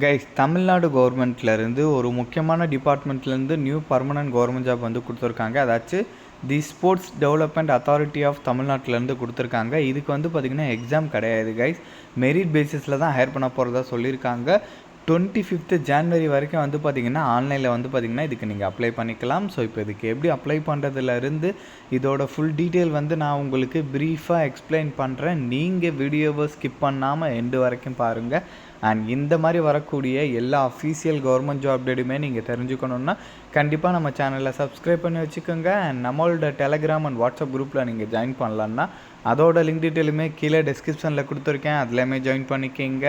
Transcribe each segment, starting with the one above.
Guys Tamil Nadu கவர்மெண்ட்லேருந்து ஒரு முக்கியமான டிபார்ட்மெண்ட்லேருந்து நியூ பர்மனன்ட் கவர்மெண்ட் ஜாப் வந்து கொடுத்துருக்காங்க. அதாச்சும் the sports development authority of தமிழ்நாட்டிலேருந்து கொடுத்துருக்காங்க. இதுக்கு வந்து பார்த்திங்கன்னா எக்ஸாம் கிடையாது கைஸ் மெரிட் பேசிஸில் தான் ஹையர் பண்ண போகிறதா சொல்லியிருக்காங்க. டுவெண்ட்டி ஃபிஃப்த்து ஜான்வரி வரைக்கும் வந்து பார்த்திங்கன்னா ஆன்லைனில் வந்து பார்த்திங்கன்னா இதுக்கு நீங்கள் அப்ளை பண்ணிக்கலாம். ஸோ இப்போ இதுக்கு எப்படி அப்ளை பண்ணுறதுலேருந்து இதோட ஃபுல் டீட்டெயில் வந்து நான் உங்களுக்கு ப்ரீஃபாக எக்ஸ்பிளைன் பண்ணுறேன் நீங்கள் வீடியோவை ஸ்கிப் பண்ணாமல் எண்டு வரைக்கும் பாருங்கள் அண்ட் இந்த மாதிரி வரக்கூடிய எல்லா அஃபீஷியல் கவர்மெண்ட் ஜாப் டேட்டுமே நீங்கள் தெரிஞ்சுக்கணுன்னா கண்டிப்பாக நம்ம சேனலில் சப்ஸ்கிரைப் பண்ணி வச்சுக்கோங்க. அண்ட் நம்மளோட டெலகிராம் அண்ட் வாட்ஸ்அப் குரூப்பில் நீங்கள் ஜாயின் பண்ணலான்னா அதோட லிங்க் டீட்டெயிலுமே கீழே டிஸ்கிரிப்ஷனில் கொடுத்துருக்கேன். அதுலேயுமே ஜாயின் பண்ணிக்கிங்க.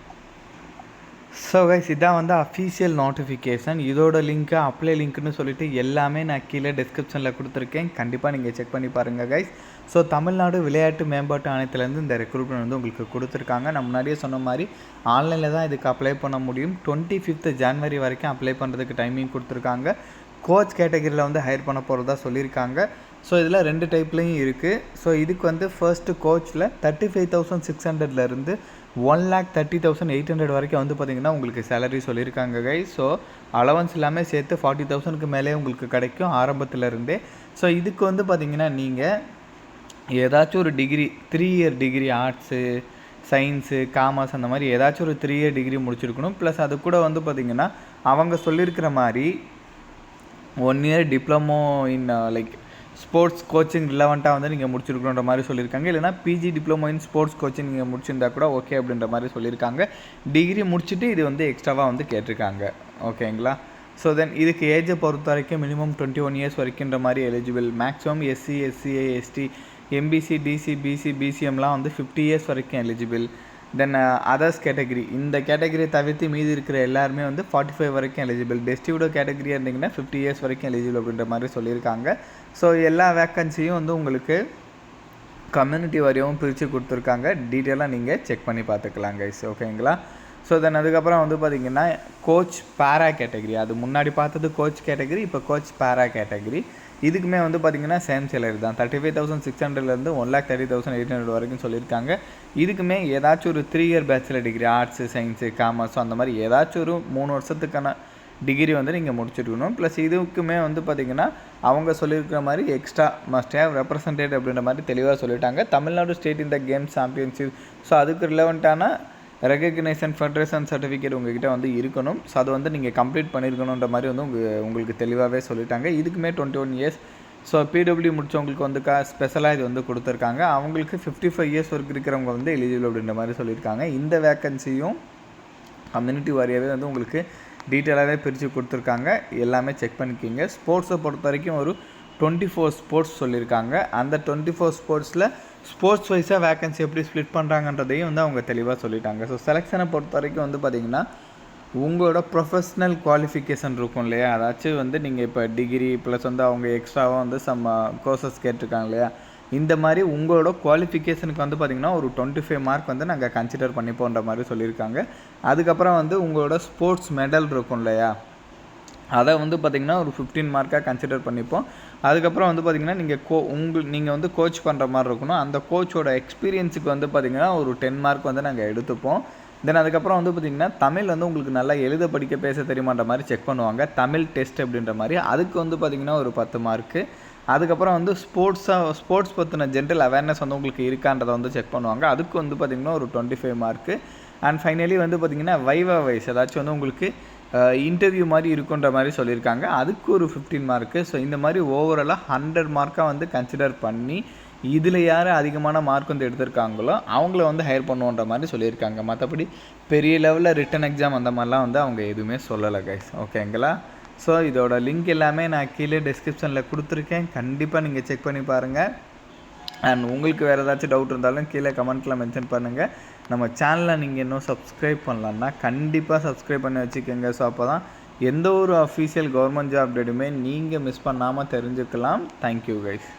ஸோ கைஸ் இதான் வந்து அஃபீஷியல் நோட்டிஃபிகேஷன் இதோட லிங்க்கு அப்ளை லிங்க்னு சொல்லிட்டு எல்லாமே நான் கீழே டிஸ்கிரிப்ஷனில் கொடுத்துருக்கேன். கண்டிப்பாக நீங்கள் செக் பண்ணி பாருங்கள் கைஸ் ஸோ தமிழ்நாடு விளையாட்டு மேம்பாட்டு ஆணையத்துலேருந்து இந்த ரெக்ரூட்மெண்ட் வந்து உங்களுக்கு கொடுத்துருக்காங்க. நான் முன்னாடியே சொன்ன மாதிரி ஆன்லைனில் தான் இதுக்கு அப்ளை பண்ண முடியும். டுவெண்ட்டி ஃபிஃப்த்து ஜான்வரி வரைக்கும் அப்ளை பண்ணுறதுக்கு டைமிங் கொடுத்துருக்காங்க. கோச் கேட்டகரியில் வந்து ஹையர் பண்ண போகிறதா சொல்லியிருக்காங்க. ஸோ இதில் ரெண்டு டைப்லேயும் இருக்குது ஸோ இதுக்கு வந்து ஃபர்ஸ்ட்டு கோச்சில் தேர்ட்டி ஃபைவ் தௌசண்ட் சிக்ஸ் ஹண்ட்ரட்லேருந்து one lakh thirty thousand eight hundred வரைக்கும் வந்து பார்த்திங்கன்னா உங்களுக்கு சேலரி சொல்லியிருக்காங்க கை ஸோ அலவன்ஸ் எல்லாமே சேர்த்து ஃபார்ட்டி தௌசண்ட்க்கு மேலே உங்களுக்கு கிடைக்கும் ஆரம்பத்துலேருந்தே ஸோ இதுக்கு வந்து பார்த்திங்கன்னா நீங்கள் ஏதாச்சும் ஒரு degree three year degree arts science commerce அந்த மாதிரி ஏதாச்சும் ஒரு த்ரீ இயர் டிகிரி முடிச்சிருக்கணும். ப்ளஸ் அது கூட வந்து பார்த்திங்கன்னா அவங்க சொல்லியிருக்கிற மாதிரி one year diploma in like sports coaching ரிலவெண்ட்டாக வந்து நீங்கள் முடிச்சிருக்கணுன்ற மாதிரி சொல்லியிருக்காங்க. இல்லைனா PG diploma in sports coaching நீங்கள் முடிச்சிருந்தா கூட ஓகே அப்படின்ற மாதிரி சொல்லியிருக்காங்க. டிகிரி முடிச்சுட்டு இது வந்து எக்ஸ்ட்ராவாக வந்து கேட்டிருக்காங்க. ஓகேங்களா ஸோ தென் இதுக்கு ஏஜை பொறுத்த வரைக்கும் மினிமம் டுவெண்ட்டி ஒன் இயர்ஸ் வரைக்கும்ன்ற மாதிரி eligible maximum SC SCA ST MBC DC BC பிசிஎம்லாம் வந்து ஃபிஃப்டி இயர்ஸ் வரைக்கும் எலிஜிபிள் தென் அதர்ஸ் கேட்டகரி இந்த கேட்டகிரி தவிர்த்து மீதி இருக்கிற எல்லாருமே வந்து ஃபார்ட்டி ஃபைவ் வரைக்கும் எலிஜிபிள் டெஸ்டியூடோ கேட்டகிரியாக இருந்தீங்கன்னா ஃபிஃப்டி இயர்ஸ் வரைக்கும் எலிஜிபிள் அப்படின்ற மாதிரி சொல்லியிருக்காங்க. ஸோ எல்லா வேக்கன்சியும் வந்து உங்களுக்கு கம்யூனிட்டி வாரியாகவும் பிரித்து கொடுத்துருக்காங்க. டீட்டெயிலாக நீங்கள் செக் பண்ணி பார்த்துக்கலாம் கைஸ் ஓகேங்களா ஸோ தென் அதுக்கப்புறம் வந்து பார்த்திங்கன்னா கோச் பேரா கேட்டகரி அது முன்னாடி பார்த்தது கோச் கேட்டகரி இப்போ கோச் பேரா கேட்டகரி இதுக்குமே வந்து பார்த்திங்கன்னா சேம் சேலரி தான். தேர்ட்டி ஃபைவ் தௌசண்ட் சிக்ஸ் ஹண்ட்ரட்லேருந்து one lakh thirty thousand eight hundred வரைக்கும் சொல்லியிருக்காங்க. இதுக்குமே ஏதாச்சும் ஒரு three year bachelor degree arts science காமர்ஸோ அந்த மாதிரி ஏதாச்சும் ஒரு மூணு வருஷத்துக்கான டிகிரி வந்து நீங்கள் முடிச்சிருக்கணும். ப்ளஸ் இதுக்குமே வந்து பார்த்திங்கன்னா அவங்க சொல்லியிருக்கிற மாதிரி எக்ஸ்ட்ரா மஸ்ட் ஹேவ் ரெப்ரசன்டேட் அப்படின்ற மாதிரி தெளிவாக சொல்லிட்டாங்க. தமிழ்நாடு ஸ்டேட் இந்த கேம்ஸ் சாம்பியன்ஷிப் ஸோ அதுக்கு ரிலவெண்ட்டான ரெகக்னேஷன் ஃபெடரேஷன் சர்டிஃபிகேட் உங்ககிட்ட வந்து இருக்கணும். ஸோ அதை வந்து நீங்கள் கம்ப்ளீட் பண்ணியிருக்கணுன்ற மாதிரி வந்து உங்கள் உங்களுக்கு தெளிவாகவே சொல்லிட்டாங்க. இதுக்குமே twenty one years so PW முடித்தவங்களுக்கு வந்து கா ஸ்பெஷலாக இது வந்து கொடுத்துருக்காங்க. அவங்களுக்கு ஃபிஃப்டி ஃபைவ் இயர்ஸ் ஒர்க் இருக்கிறவங்க வந்து எலிஜிபிள் அப்படின்ற மாதிரி சொல்லியிருக்காங்க. இந்த வேக்கன்சியும் கம்யூனிட்டி வாரியாகவே வந்து உங்களுக்கு டீட்டெயிலாகவே பிரித்து கொடுத்துருக்காங்க. எல்லாமே செக் பண்ணிக்கிங்க. ஸ்போர்ட்ஸை பொறுத்த வரைக்கும் ஒரு டுவெண்ட்டி ஃபோர் ஸ்போர்ட்ஸ் சொல்லியிருக்காங்க. அந்த டுவெண்ட்டி ஃபோர் ஸ்போர்ட்ஸில் ஸ்போர்ட்ஸ் வைஸாக வேக்கன்சி எப்படி ஸ்ப்ளிட் பண்ணுறாங்கன்றதையும் வந்து அவங்க தெளிவாக சொல்லிட்டாங்க. ஸோ செலெக்ஷனை பொறுத்த வரைக்கும் வந்து பார்த்திங்கன்னா உங்களோட ப்ரொஃபஷ்னல் குவாலிஃபிகேஷன் இருக்கும் இல்லையா? அதாச்சும் வந்து நீங்கள் இப்போ டிகிரி ப்ளஸ் வந்து அவங்க எக்ஸ்ட்ராவாக வந்து சம் கோர்சஸ் uh, கேட்டிருக்காங்க இல்லையா? இந்த மாதிரி உங்களோட குவாலிஃபிகேஷனுக்கு வந்து பார்த்திங்கன்னா ஒரு டுவெண்ட்டி ஃபைவ் மார்க் வந்து நாங்கள் கன்சிடர் பண்ணிப்போன்ற மாதிரி சொல்லியிருக்காங்க. அதுக்கப்புறம் வந்து உங்களோட ஸ்போர்ட்ஸ் மெடல் இருக்கும் இல்லையா? அதை வந்து பார்த்திங்கன்னா ஒரு ஃபிஃப்டீன் மார்க்காக கன்சிடர் பண்ணிப்போம். அதுக்கப்புறம் வந்து பார்த்திங்கன்னா நீங்கள் கோ உங்கள் நீங்கள் வந்து கோச் பண்ணுற மாதிரி இருக்கணும். அந்த கோச்சோட எக்ஸ்பீரியன்ஸுக்கு வந்து பார்த்திங்கன்னா ஒரு டென் மார்க் வந்து நாங்கள் எடுத்துப்போம். தென் அதுக்கப்புறம் வந்து பார்த்திங்கன்னா தமிழ் வந்து உங்களுக்கு நல்லா எழுத படிக்க பேச தெரியுமான்ற மாதிரி செக் பண்ணுவாங்க. தமிழ் டெஸ்ட் அப்படின்ற மாதிரி. அதுக்கு வந்து பார்த்திங்கன்னா ஒரு பத்து மார்க்கு அதுக்கப்புறம் வந்து ஸ்போர்ட்ஸாக ஸ்போர்ட்ஸ் பற்றின ஜென்ரல் அவேர்னஸ் வந்து உங்களுக்கு இருக்கான்றதை வந்து செக் பண்ணுவாங்க. அதுக்கு வந்து பார்த்திங்கன்னா ஒரு twenty five mark and finally வந்து பார்த்திங்கன்னா வைவா வைஸ் ஏதாச்சும் வந்து உங்களுக்கு இன்டர்வியூ மாதிரி இருக்குன்ற மாதிரி சொல்லியிருக்காங்க. அதுக்கு ஒரு ஃபிஃப்டீன் மார்க்கு ஸோ இந்த மாதிரி ஓவராலாக ஹண்ட்ரட் மார்க்காக வந்து கன்சிடர் பண்ணி இதில் யார் அதிகமான மார்க் வந்து எடுத்திருக்காங்களோ அவங்கள வந்து ஹையர் பண்ணுவோன்ற மாதிரி சொல்லியிருக்காங்க. மற்றபடி பெரிய லெவலில் ரிட்டன் எக்ஸாம் அந்த மாதிரிலாம் வந்து அவங்க எதுவுமே சொல்லலை கைஸ் ஓகேங்களா ஸோ இதோட லிங்க் எல்லாமே நான் கீழே டிஸ்கிரிப்ஷனில் கொடுத்துருக்கேன். கண்டிப்பாக நீங்கள் செக் பண்ணி பாருங்கள் அண்ட் உங்களுக்கு வேறு ஏதாச்சும் டவுட் இருந்தாலும் கீழே கமெண்ட்டில் மென்ஷன் பண்ணுங்கள் நம்ம சேனலை நீங்கள் இன்னும் சப்ஸ்கிரைப் பண்ணலன்னா கண்டிப்பாக சப்ஸ்கிரைப் பண்ணி வச்சுக்கோங்க. ஸோ அப்போ தான் எந்த ஒரு அஃபீஷியல் கவர்மெண்ட் ஜாப் அப்டேட்டுமே நீங்கள் மிஸ் பண்ணாமல் தெரிஞ்சுக்கலாம். Thank you guys